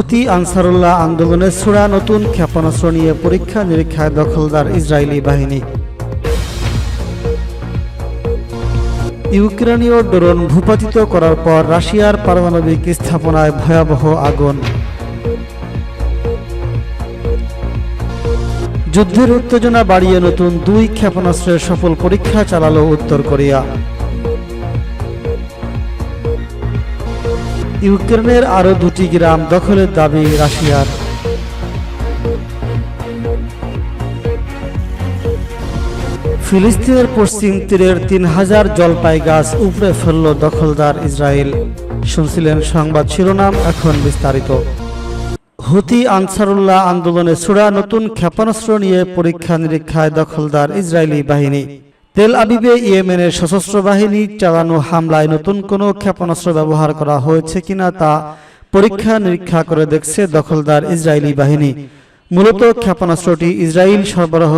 হুতি আনসারুল্লাহ আন্দোলনের ছোড়া নতুন ক্ষেপণাস্ত্র নিয়ে পরীক্ষা নিরীক্ষায় দখলদার ইসরায়েলি বাহিনী। ইউক্রেনীয় ড্রোন ভূপাতিত করার পর রাশিয়ার পারমাণবিক স্থাপনায় ভয়াবহ আগুন। যুদ্ধের উত্তেজনা বাড়িয়ে নতুন দুই ক্ষেপণাস্ত্রের সফল পরীক্ষা চালালো উত্তর কোরিয়া। ইউক্রেনের আরও দুটি গ্রাম দখলের দাবি রাশিয়ার। ফিলিস্তিনের পশ্চিম তীরের তিন হাজার জলপাই গাছ উপড়ে ফেলল দখলদার ইসরায়েল। শুনছিলেন সংবাদ শিরোনাম এখন বিস্তারিত। হুতি আনসারুল্লাহ আন্দোলনে ছোড়া নতুন ক্ষেপণাস্ত্র নিয়ে পরীক্ষা নিরীক্ষায় দখলদার ইসরায়েলি বাহিনী। তেল আবিবে ইয়েমেনের সশস্ত্র বাহিনী চালানো হামলায় নতুন কোনো ক্ষেপণাস্ত্র ব্যবহার করা হয়েছে কিনা তা পরীক্ষা নিরীক্ষা করে দেখছে দখলদার ইসরায়েলি বাহিনী। মূলত ক্ষেপণাস্ত্রটি ইসরায়েল সরবরাহ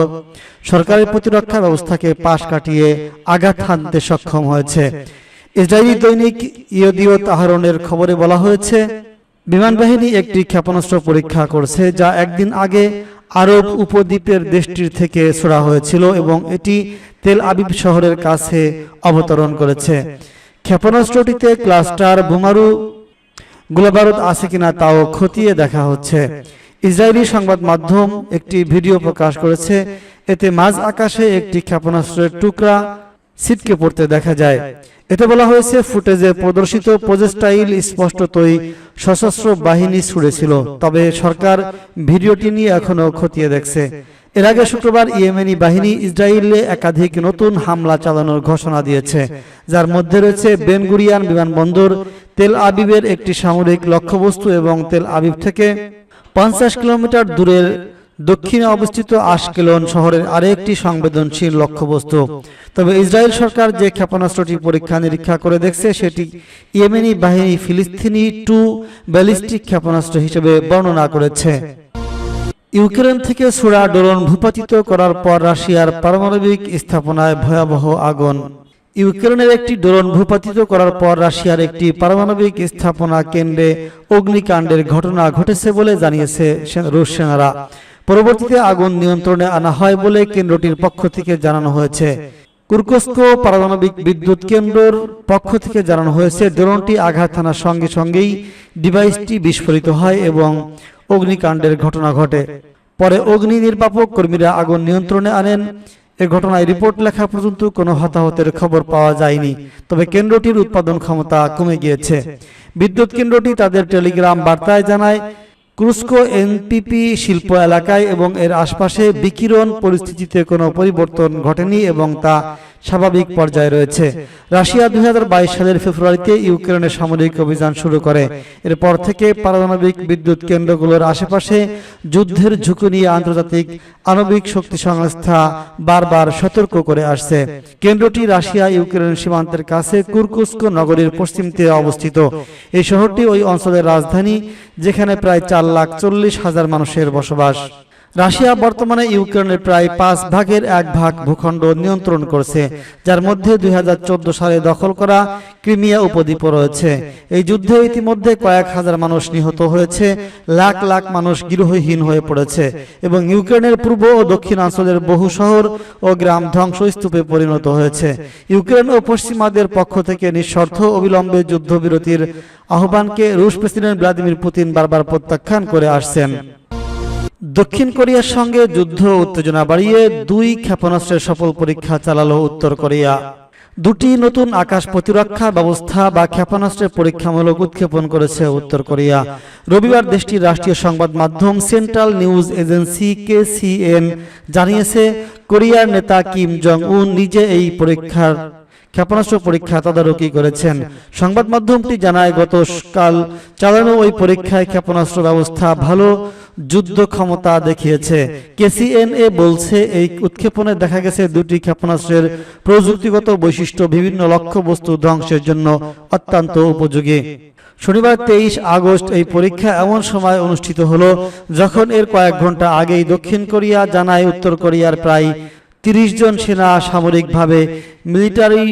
সরকারি প্রতিরক্ষা ব্যবস্থাকে পাশ কাটিয়ে আঘাত হানতে সক্ষম হয়েছে। ইসরায়েলি দৈনিক ইয়দিয়ত আহরণের খবরে বলা হয়েছে, বিমান বাহিনী একটি ক্ষেপণাস্ত্র পরীক্ষা করছে যা একদিন আগে আরব উপদ্বীপের দেশটির থেকে ছোড়া হয়েছিল এবং এটি তেল আবিব শহরের কাছে অবতরণ করেছে। ক্ষেপণাস্ত্রটিতে ক্লাস্টার বোমারু গোলাবারুদ আছে কিনা তাও খতিয়ে দেখা হচ্ছে। ইসরায়েলি সংবাদ মাধ্যম একটি ভিডিও প্রকাশ করেছে, এতে মাঝ আকাশে একটি ক্ষেপণাস্ত্রের টুকরা ছিটকে পড়তে দেখা যায়। এতে বলা হয়েছে, ফুটেজে প্রদর্শিত প্রজেস্টাইল স্পষ্টতই সশস্ত্র বাহিনী ছুড়েছিল। তবে সরকার ভিডিওটি নিয়ে এখনও খতিয়ে দেখছে। এর আগে শুক্রবার ইয়েমেনি বাহিনী ইসরায়েলে একাধিক নতুন হামলা চালানোর ঘোষণা দিয়েছে। যার মধ্যে রয়েছে বেনগুরিয়ান বিমানবন্দর, তেল আবিবের একটি সামরিক লক্ষ্যবস্তু এবং তেল আবিব থেকে পঞ্চাশ কিলোমিটার দূরের দক্ষিণে অবস্থিত আশকেলন শহরের আরেকটি সংবেদনশীল লক্ষ্যবস্তু। তবে ইসরায়েল সরকার যে ক্ষেপণাস্ত্রটি পরীক্ষা নিরীক্ষা করে দেখছে, সেটি ইয়েমেনি বাহিনী ফিলিস্তিনি টু ব্যালিস্টিক ক্ষেপণাস্ত্র হিসেবে বর্ণনা করেছে। ইউক্রেন থেকে ছোড়া ড্রোন ভূপাতিত করার পর রাশিয়ার পারমাণবিক স্থাপনায় ভয়াবহ আগুন। ইউক্রেনের একটি ড্রোন ভূপাতিত করার পর রাশিয়ার একটি পারমাণবিক স্থাপনা কেন্দ্রে অগ্নিকাণ্ডের ঘটনা ঘটেছে বলে জানিয়েছে রুশ সেনারা। পরবর্তীতে আগুন নিয়ন্ত্রণে আনা হয় বলে কেন্দ্রটির পক্ষ থেকে জানানো হয়েছে। কুরকুস্কো পারমাণবিক বিদ্যুৎ কেন্দ্রের পক্ষ থেকে জানানো হয়েছে, ড্রোনটি আঘাত হানার সঙ্গে সঙ্গেই ডিভাইসটি বিস্ফোরিত হয় এবং অগ্নিকাণ্ডের ঘটনা ঘটে। পরে অগ্নি নির্বাপক কর্মীরা আগুন নিয়ন্ত্রণে আনেন। এ ঘটনায় রিপোর্ট লেখা পর্যন্ত কোনো হতাহতের খবর পাওয়া যায়নি, তবে কেন্দ্রটির উৎপাদন ক্ষমতা কমে গিয়েছে। বিদ্যুৎ কেন্দ্রটি তাদের টেলিগ্রাম বার্তায় জানায় ক্রুস্কো এনপিপি শিল্প এলাকায় এবং এর আশপাশে বিকিরণ পরিস্থিতিতে কোনো পরিবর্তন ঘটেনি এবং তা স্বাভাবিক পর্যায়ে রয়েছে। রাশিয়া দুই সালের ফেব্রুয়ারিতে ইউক্রেনের সামরিক অভিযান শুরু করে। এরপর থেকে পারমাণবিক বিদ্যুৎ কেন্দ্রগুলোর আশেপাশে যুদ্ধের ঝুঁকি নিয়ে আন্তর্জাতিক আণবিক শক্তি সংস্থা বারবার সতর্ক করে আসছে। কেন্দ্রটি রাশিয়া ইউক্রেন সীমান্তের কাছে কুরকুস্কো নগরীর পশ্চিম তীরে অবস্থিত। এই শহরটি ওই অঞ্চলের রাজধানী, যেখানে প্রায় চার লাখ চল্লিশ হাজার মানুষের বসবাস। রাশিয়া বর্তমানে ইউক্রেনের প্রায় পাঁচ ভাগের এক ভাগ ভূখণ্ড নিয়ন্ত্রণ করছে যার মধ্যে দুই হাজার চোদ্দ সালে দখল করা ক্রিমিয়া উপদ্বীপ রয়েছে। এই যুদ্ধে ইতিমধ্যে কয়েক হাজার মানুষ নিহত হয়েছে লাখ লাখ মানুষ গৃহহীন হয়ে পড়েছে। এবং ইউক্রেনের পূর্ব ও দক্ষিণাঞ্চলের বহু শহর ও গ্রাম ধ্বংসস্তূপে পরিণত হয়েছে। ইউক্রেন ও পশ্চিমাদের পক্ষ থেকে নিঃশর্ত অবিলম্বে যুদ্ধবিরতির আহ্বানকে রুশ প্রেসিডেন্ট ভ্লাদিমির পুতিন বারবার প্রত্যাখ্যান করে আসছেন। দক্ষিণ কোরিয়ার সঙ্গে যুদ্ধ উত্তেজনা বাড়িয়ে দুই ক্ষেপণাস্ত্রের সফল পরীক্ষা চালালো উত্তর কোরিয়া। দুটি নতুন আকাশ প্রতিরক্ষা ব্যবস্থা বা ক্ষেপণাস্ত্রের পরীক্ষামূলক উৎক্ষেপণ করেছে উত্তর কোরিয়া। রবিবার দেশটির রাষ্ট্রীয় সংবাদ মাধ্যম সেন্ট্রাল নিউজ এজেন্সি কেসিএন জানিয়েছে, কোরিয়ার নেতা কিম জং উন নিজে এই পরীক্ষার ক্ষেপণাস্ত্র পরীক্ষা তদারকি করেছেন। সংবাদ মাধ্যমটি জানায়, গতকাল চালানো ওই পরীক্ষায় ক্ষেপণাস্ত্র ব্যবস্থা ভালো যুদ্ধ ক্ষমতা দেখিয়েছে। কেসিএনএ বলছে, এই উৎক্ষেপণে দেখা গেছে দুটি ক্ষেপণাস্ত্রের প্রযুক্তিগত বৈশিষ্ট্য, বিভিন্ন লক্ষ্যবস্তু ধ্বংসের জন্য অত্যন্ত উপযোগী। শনিবার তেইশ আগস্ট এই পরীক্ষা এমন সময় অনুষ্ঠিত হলো, যখন এর কয়েক ঘণ্টা আগেই দক্ষিণ কোরিয়া জানায় উত্তর কোরিয়ার প্রায় তিরিশ জন সেনা সামরিকভাবে মিলিটারি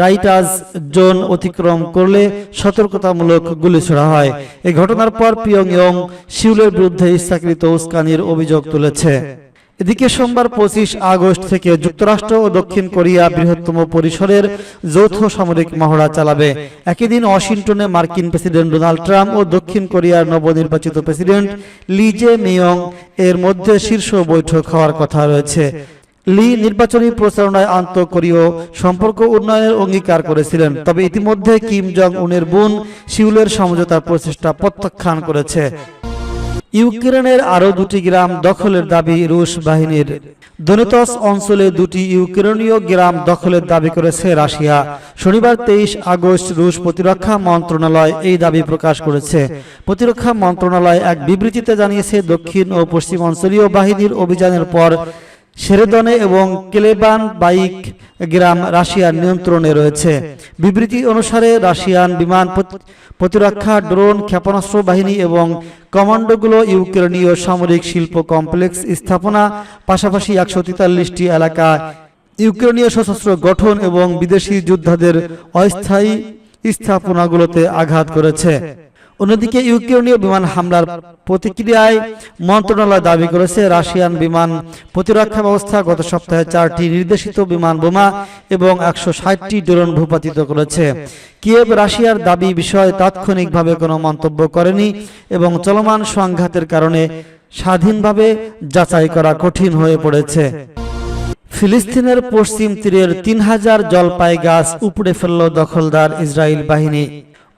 রাইটাজ জোন অতিক্রম করলে সতর্কতামূলক গুলি ছোড়া হয়। এই ঘটনার পর পিয়ংইয়ং সিউলের বিরুদ্ধে ইচ্ছাকৃত উস্কানির অভিযোগ তুলেছে। এদিকে সোমবার পঁচিশ আগস্ট থেকে যুক্তরাষ্ট্র ও দক্ষিণ কোরিয়া বৃহত্তম পরিসরের যৌথ সামরিক মহড়া চালাবে। একই দিন ওয়াশিংটনে মার্কিন প্রেসিডেন্ট ডোনাল্ড ট্রাম্প ও দক্ষিণ কোরিয়ার নবনির্বাচিত প্রেসিডেন্ট লিজে মিয়ং এর মধ্যে শীর্ষ বৈঠক হওয়ার কথা রয়েছে। লি নির্বাচনী প্রচারণায় আন্তঃকোরীয় সম্পর্ক উন্নয়নের অঙ্গীকার করেছিলেন। তবে ইতিমধ্যে কিম জং উনের বোন শিউলের সমঝোতার প্রচেষ্টা প্রত্যাখ্যান করেছে। ইউক্রেনের আরও দুটি গ্রাম দখলের দাবি রুশ বাহিনীর। দনিতস অঞ্চলে দুটি ইউক্রেনীয় গ্রাম দখলের দাবি করেছে রাশিয়া। শনিবার তেইশ আগস্ট রুশ প্রতিরক্ষা মন্ত্রণালয় এই দাবি প্রকাশ করেছে। প্রতিরক্ষা মন্ত্রণালয় এক বিবৃতিতে জানিয়েছে, দক্ষিণ ও পশ্চিম অঞ্চলীয় বাহিনীর অভিযানের পর সেরেদনে এবং কেলেবান বাইক গ্রাম রাশিয়ার নিয়ন্ত্রণে রয়েছে। বিবৃতি অনুসারে রাশিয়ান বিমান প্রতিরক্ষা, ড্রোন, ক্ষেপণাস্ত্র বাহিনী এবং কমান্ডোগুলো ইউক্রেনীয় সামরিক শিল্প কমপ্লেক্স স্থাপনা, পাশাপাশি একশো তেতাল্লিশটি এলাকা, ইউক্রেনীয় সশস্ত্র গঠন এবং বিদেশি যোদ্ধাদের অস্থায়ী স্থাপনাগুলোতে আঘাত করেছে। অন্যদিকে ইউক্রেনীয় বিমান হামলার প্রতিক্রিয়ায় মন্ত্রণালয় দাবি করেছে, রাশিয়ান বিমান প্রতিরক্ষা ব্যবস্থা গত সপ্তাহে চারটি নির্দেশিত বিমান বোমা এবং একশো ষাটটি ড্রোন ভূপাতিত করেছে। কিয়েভ, রাশিয়ার দাবি বিষয়ে তাৎক্ষণিকভাবে কোনো মন্তব্য করেনি এবং চলমান সংঘাতের কারণে স্বাধীনভাবে যাচাই করা কঠিন হয়ে পড়েছে। ফিলিস্তিনের পশ্চিম তীরের তিন হাজার জলপাই গাছ উপড়ে ফেলল দখলদার ইসরায়েল বাহিনী।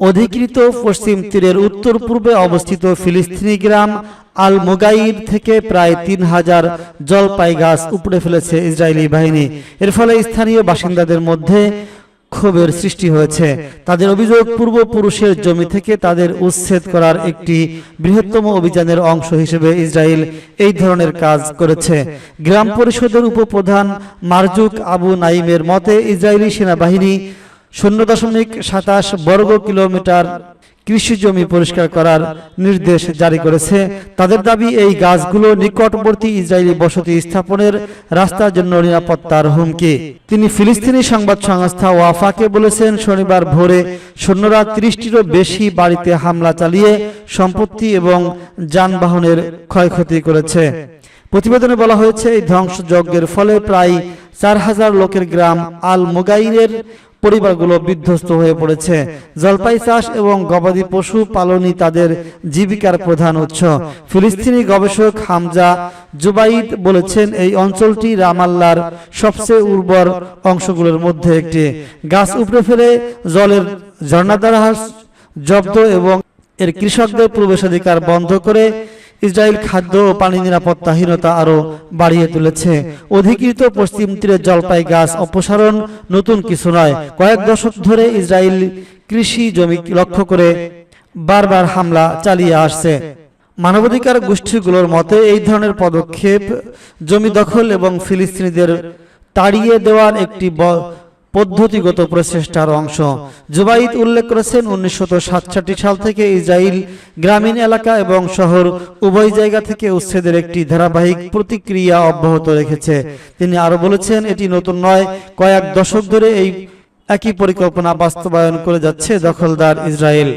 অধিকৃত পশ্চিম তীরের উত্তর পূর্বে অবস্থিত ফিলিস্তিনি গ্রাম আল মোগাইর থেকে প্রায় তিন হাজার জলপাই গাছ উপড়ে ফেলেছে ইসরায়েলি বাহিনী। এর ফলে স্থানীয় বাসিন্দাদের মধ্যে ক্ষোভের সৃষ্টি হয়েছে। তাদের অভিযোগ, পূর্বপুরুষের জমি থেকে তাদের উচ্ছেদ করার একটি বৃহত্তম অভিযানের অংশ হিসেবে ইসরায়েল এই ধরনের কাজ করেছে। গ্রাম পরিষদের উপপ্রধান মারজুক আবু নাইমের মতে, ইসরায়েলি সেনাবাহিনী শূন্য দশমিক সাতাশ বর্গ কিলোমিটার কৃষি জমি পরিষ্কার করার নির্দেশ জারি করেছে। তাদের দাবি, এই গাছগুলো নিকটবর্তী ইসরায়েলি বসতি স্থাপনের রাস্তার জন্য নিরাপত্তার হুমকি। তিনি ফিলিস্তিনি সংবাদ সংস্থা ওয়াফাকে বলেছেন, শনিবার ভোরে সৈন্যরা ত্রিশটিরও বেশি বাড়িতে হামলা চালিয়ে সম্পত্তি এবং যানবাহনের ক্ষয়ক্ষতি করেছে। প্রতিবেদনে বলা হয়েছে, এই ধ্বংসযজ্ঞের ফলে প্রায় চার হাজার লোকের গ্রাম আল মোগাইরের পরিবারগুলো বিধ্বস্ত হয়ে পড়েছে। জলপাই চাষ এবং গবাদি পশু পালনই তাদের জীবিকার প্রধান উৎস। ফিলিস্তিনি গবেষক হামজা জুবাইদ বলেছেন, এই অঞ্চলটি রামাল্লার সবচেয়ে উর্বর অংশগুলোর মধ্যে একটি। গাছ উপড়ে ফেলে জলের ঝর্ণাধার জব্দ এবং এর কৃষকদের প্রবেশাধিকার বন্ধ করে ইসরায়েল খাদ্য ও পানি নিরাপত্তাহীনতা আরও বাড়িয়ে তুলেছে। অধিকৃত পশ্চিম তীরে জলপাই গাছ অপসারণ নতুন কিছু নয়। কয়েক দশক ধরে ইসরায়েল কৃষি জমি লক্ষ্য করে বারবার হামলা চালিয়ে আসছে। মানবাধিকার গোষ্ঠীগুলোর মতে, এই ধরনের পদক্ষেপ জমি দখল এবং ফিলিস্তিনিদের তাড়িয়ে দেওয়ার একটি পদ্ধতিগত প্রচেষ্টার অংশ। জুবাইদ উল্লেখ করেছেন, উনিশশো সাতষট্টি সাল থেকে ইসরায়েল গ্রামীণ এলাকা এবং শহর উভয় জায়গা থেকে উচ্ছেদের একটি ধারাবাহিক প্রতিক্রিয়া অব্যাহত রেখেছে। তিনি আরও বলেছেন, এটি নতুন নয়, কয়েক দশক ধরে এই একই পরিকল্পনা বাস্তবায়ন করে যাচ্ছে দখলদার ইসরায়েল